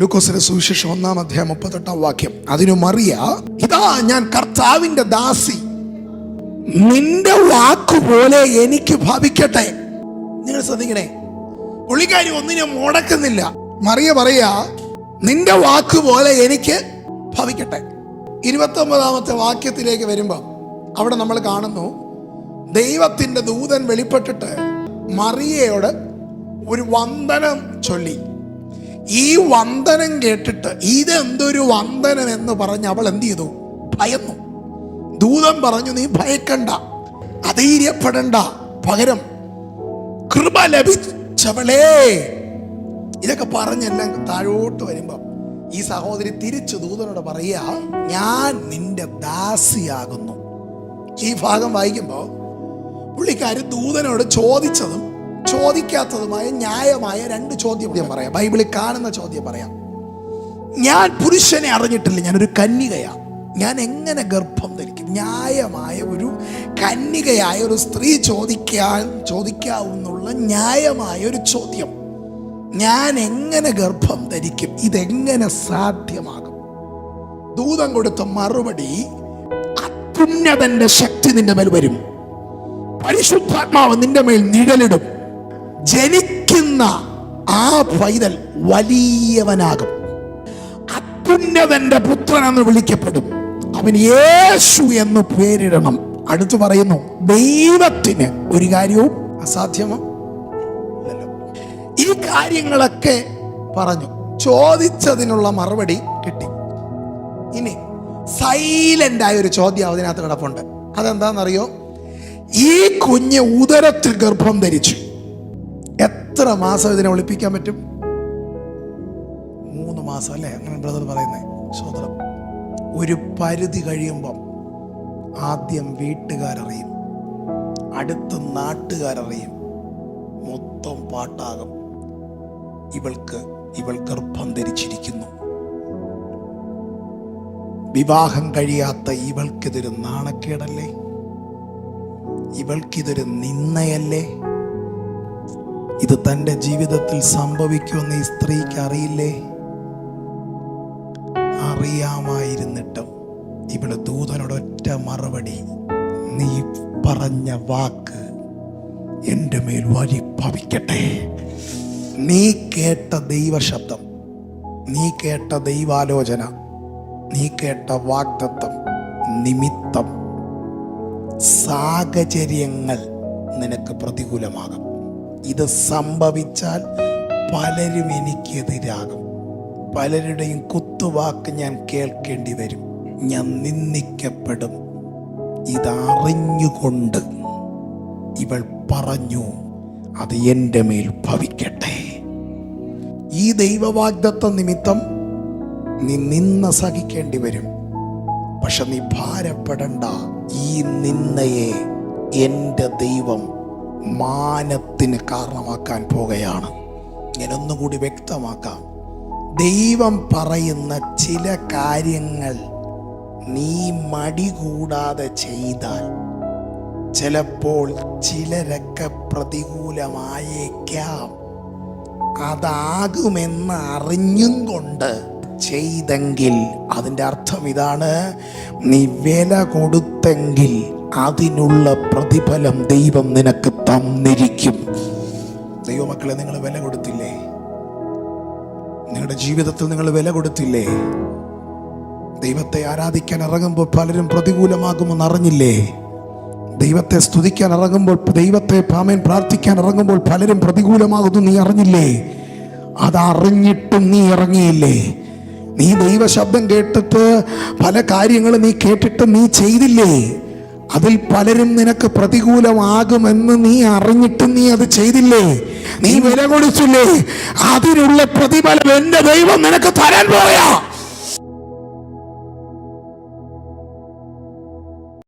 ലൂക്കോസിന്റെ സുവിശേഷം ഒന്നാം അധ്യായം മുപ്പത്തെട്ടാം വാക്യം. അതിനു മറിയ ഇതാ ഞാൻ കർത്താവിന്റെ ദാസി. നിന്റെ വാക്കുപോലെ എനിക്ക് ഭവിക്കട്ടെ. നിങ്ങൾ ശ്രദ്ധിക്കണേ. പുള്ളിക്കാരി ഒന്നിനെ മുടക്കുന്നില്ല. മറിയ പറയാ നിന്റെ വാക്കുപോലെ എനിക്ക് ഭവിക്കട്ടെ. ഇരുപത്തി ഒമ്പതാമത്തെ വാക്യത്തിലേക്ക് വരുമ്പോൾ അവിടെ നമ്മൾ കാണുന്നു ദൈവത്തിന്റെ ദൂതൻ വെളിപ്പെട്ടിട്ട് മറിയയോട് ഒരു വന്ദനം ചൊല്ലി. ഈ വന്ദനം കേട്ടിട്ട് ഇതെന്തൊരു വന്ദനം എന്ന് പറഞ്ഞ് അവൾ എന്ത് ചെയ്തു? ഭയന്നു. ദൂതം പറഞ്ഞു നീ ഭയക്കണ്ട അധൈര്യപ്പെടണ്ട. പകരം കൃപ ലഭിച്ചവളേ. ഇതൊക്കെ പറഞ്ഞെല്ലാം താഴോട്ട് വരുമ്പം ഈ സഹോദരി തിരിച്ചു ദൂതനോട് പറയുക ഞാൻ നിന്റെ ദാസിയാകുന്നു. ഈ ഭാഗം വായിക്കുമ്പോൾ പുള്ളിക്കാരി ദൂതനോട് ചോദിച്ചതും ചോദിക്കാത്തതുമായ ന്യായമായ രണ്ട് ചോദ്യം ഞാൻ പറയാം. ബൈബിളിൽ കാണുന്ന ചോദ്യം പറയാം. ഞാൻ പുരുഷനെ അറിഞ്ഞിട്ടില്ല. ഞാനൊരു കന്യകയാണ് ഞാൻ എങ്ങനെ ഗർഭം ധരിക്കും? ന്യായമായ ഒരു കന്യകയായ ഒരു സ്ത്രീ ചോദിക്കാൻ ചോദിക്കാവുന്നുള്ള ന്യായമായ ഒരു ചോദ്യം. ഞാൻ എങ്ങനെ ഗർഭം ധരിക്കും? ഇതെങ്ങനെ സാധ്യമാകും? ദൂതം കൊടുത്ത മറുപടി അത്യുന്നതന്റെ ശക്തി നിന്റെ മേൽ വരും. പരിശുദ്ധാത്മാവ് നിന്റെ മേൽ നിഴലിടും. ജനിക്കുന്ന ആ പൈതൽ വലിയവനാകും. അത്യുന്നതന്റെ പുത്രൻ എന്ന് വിളിക്കപ്പെടും. അവൻ യേശു എന്ന് പേരിടണം. അടുത്ത് പറയുന്നു ദൈവത്തിന് ഒരു കാര്യവും അസാധ്യമോ? ഈ കാര്യങ്ങളൊക്കെ പറഞ്ഞു. ചോദിച്ചതിനുള്ള മറുപടി കിട്ടി. ഇനി സൈലന്റ് ആയ ഒരു ചോദ്യം അതിനകത്ത് കിടപ്പുണ്ട്. അതെന്താണെന്നറിയോ? ഈ കുഞ്ഞ് ഉദരത്തിൽ ഗർഭം ധരിച്ചു. എത്ര മാസം ഇതിനെ ഒളിപ്പിക്കാൻ പറ്റും? മൂന്ന് മാസം അല്ലേ? അങ്ങനെ ബ്രദർ പറയുന്നേ. സോദരം ഒരു പരിധി കഴിയുമ്പം ആദ്യം വീട്ടുകാരറിയും അടുത്ത നാട്ടുകാരറിയും മൊത്തം പാട്ടാകും. ഇവൾക്ക് ഇവൾ ഗർഭം ധരിച്ചിരിക്കുന്നു. വിവാഹം കഴിയാത്ത ഇവൾക്കിതൊരു നാണക്കേടല്ലേ? ഇവൾക്കിതൊരു നിന്നയല്ലേ ഇത് തന്റെ ജീവിതത്തിൽ സംഭവിക്കുമെന്ന് ഈ സ്ത്രീക്ക് അറിയില്ലേ? അറിയാമായിരുന്നിട്ടും ഇവിടെ ദൂതനോട് ഒറ്റ മറുപടി നീ പറഞ്ഞ വാക്ക് എന്റെ മേൽ വഴി ഭവിക്കട്ടെ നീ കേട്ട ദൈവശബ്ദം നീ കേട്ട ദൈവാലോചന നീ കേട്ട വാഗ്ദത്തം നിമിത്തം സാഹചര്യങ്ങൾ നിനക്ക് പ്രതികൂലമാകും. ഇത് സംഭവിച്ചാൽ പലരും എനിക്കെതിരാകും. പലരുടെയും കുത്തുവാക്ക് ഞാൻ കേൾക്കേണ്ടി വരും. ഞാൻ നിന്ദിക്കപ്പെടും. ഇതറിഞ്ഞുകൊണ്ട് ഇവൾ പറഞ്ഞു അത് എന്റെ മേൽ ഭവിക്കട്ടെ. ഈ ദൈവവാഗ്ദത്ത നിമിത്തം നീ നിന്ന സഹിക്കേണ്ടി വരും. പക്ഷെ നീ ഭാരപ്പെടണ്ട. ഈ നിന്നയെ എന്റെ ദൈവം മാനത്തിന് കാരണമാക്കാൻ പോകുകയാണ്. ഞാൻ ഒന്നുകൂടി വ്യക്തമാക്കാം. ദൈവം പറയുന്ന ചില കാര്യങ്ങൾ നീ മടി കൂടാതെ ചെയ്താൽ ചിലപ്പോൾ ചിലരൊക്കെ പ്രതികൂലമായേക്കാം. അതാകുമെന്ന് അറിഞ്ഞും കൊണ്ട് ചെയ്തെങ്കിൽ അതിന്റെ അർത്ഥം ഇതാണ്. നീ വില കൊടുത്തെങ്കിൽ അതിനുള്ള പ്രതിഫലം ദൈവം നിനക്ക് തന്നിരിക്കും. ദൈവമക്കളെ നിങ്ങൾ വില കൊടുത്തില്ലേ? നിങ്ങളുടെ ജീവിതത്തിൽ നിങ്ങൾ വില കൊടുത്തില്ലേ? ദൈവത്തെ ആരാധിക്കാൻ ഇറങ്ങുമ്പോൾ പലരും പ്രതികൂലമാകുമെന്ന് അറിഞ്ഞില്ലേ? ദൈവത്തെ സ്തുതിക്കാൻ ഇറങ്ങുമ്പോൾ ദൈവത്തെ പാമേൻ പ്രാർത്ഥിക്കാൻ ഇറങ്ങുമ്പോൾ പലരും പ്രതികൂലമാകുന്നു നീ അറിഞ്ഞില്ലേ? അതറിഞ്ഞിട്ടും നീ ഇറങ്ങിയില്ലേ? നീ ദൈവശബ്ദം കേട്ടിട്ട് പല കാര്യങ്ങളും നീ കേട്ടിട്ടും നീ ചെയ്തില്ലേ? അതിൽ പലരും നിനക്ക് പ്രതികൂലമാകുമെന്ന് നീ അറിഞ്ഞിട്ടും നീ അത് ചെയ്തില്ലേ? നീ വില കൊടുത്തില്ലേ? അതിനുള്ള പ്രതിഫലം എന്റെ ദൈവം നിനക്ക് തരാൻ പോയാ.